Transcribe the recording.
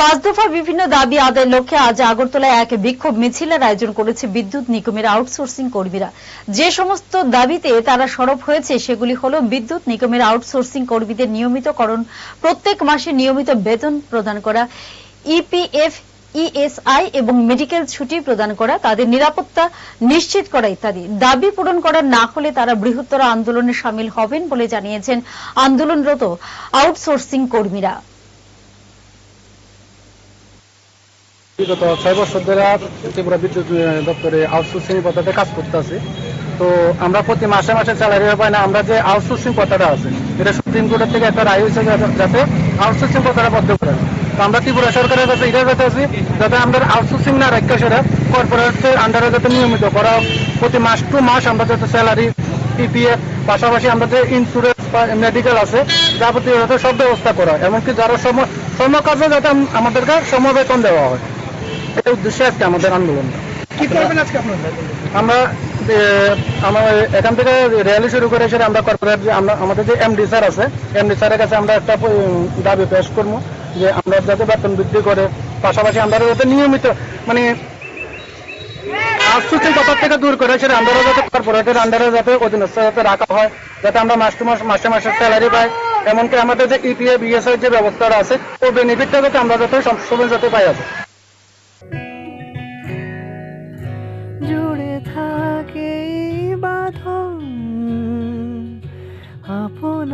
পাঁচ দফা বিভিন্ন দাবি আদায়ের লক্ষ্যে আজ আগরতলায় এক বিক্ষোভ মিছিলের আয়োজন করেছে বিদ্যুৎ নিগমের আউটসোর্সিং কর্মীরা। যে সমস্ত দাবিতে তারা সরব হয়েছে, সেগুলি হল বিদ্যুৎ নিগমের আউটসোর্সিং কর্মীদের নিয়মিতকরণ, প্রত্যেক মাসে নিয়মিত বেতন প্রদান করা, ইপিএফ, ইএসআই এবং মেডিকেল ছুটি প্রদান করা, তাদের নিরাপত্তা নিশ্চিত করা ইত্যাদি। দাবি পূরণ করা না হলে তারা বৃহত্তর আন্দোলনে সামিল হবেন বলে জানিয়েছেন আন্দোলনরত আউটসোর্সিং কর্মীরা। বিগত ছয় বছর ধরে ত্রিপুরা বিদ্যুৎ দপ্তরে আউটসোর্সিং পদ্ধতিতে কাজ করতেছি তো আমরা প্রতি মাসে মাসে স্যালারি পাই না, আমরা যে আউটসোর্সিং কথাটা আছে, এটা সুপ্রিম কোর্টের থেকে একটা রায় হয়েছে যাতে- আউটসোর্সিং কথাটা বদ্ধ করে। তো আমরা ত্রিপুরা সরকারের কাছে এটা যেতে আছি, যাতে আমরা আউটসোর্সিং না রাখা সেটা কর্পোরেটের আন্ডারে যাতে নিয়মিত করা প্রতি মাস টু মাস আমরা যাতে স্যালারি পিপিএফ পাশাপাশি আমরা যে ইন্স্যুরেন্স বা মেডিকেল আছে, যাবতীয় যাতে সব ব্যবস্থা করা। এমনকি যারা সম সম কাজে যাতে আমাদেরকে সমবেতন দেওয়া হয়। এটা উদ্দেশ্যে আজকে আমাদের আন্দোলন। কি করবেন আজকে আপনারা? আমরা আমরা এখান থেকে র্যালি শুরু করে এসে আমরা কর্পোরেট যে আমরা আমাদের যে এমডি স্যার আছে এমডি স্যারের কাছে আমরা একটা দাবি পেশ করব যে আমরা যাতে বেতন বৃদ্ধি করে। পাশাপাশি আমরা যাতে নিয়মিত মানে আউটসোর্সিং ব্যাপার থেকে দূর করে সেটা আমরা যাতে কর্পোরেটের আন্ডারে যাতে অধীনস্থ যাতে রাখা হয় যাতে আমরা মাস টু মাস মাসে মাসে স্যালারি পাই। এমনকি আমাদের যে ইপিএ বিএসআই যে ব্যবস্থাটা আছে ও বেনিফিটটা যাতে আমরা যাতে সবসময় যাতে পাই আছে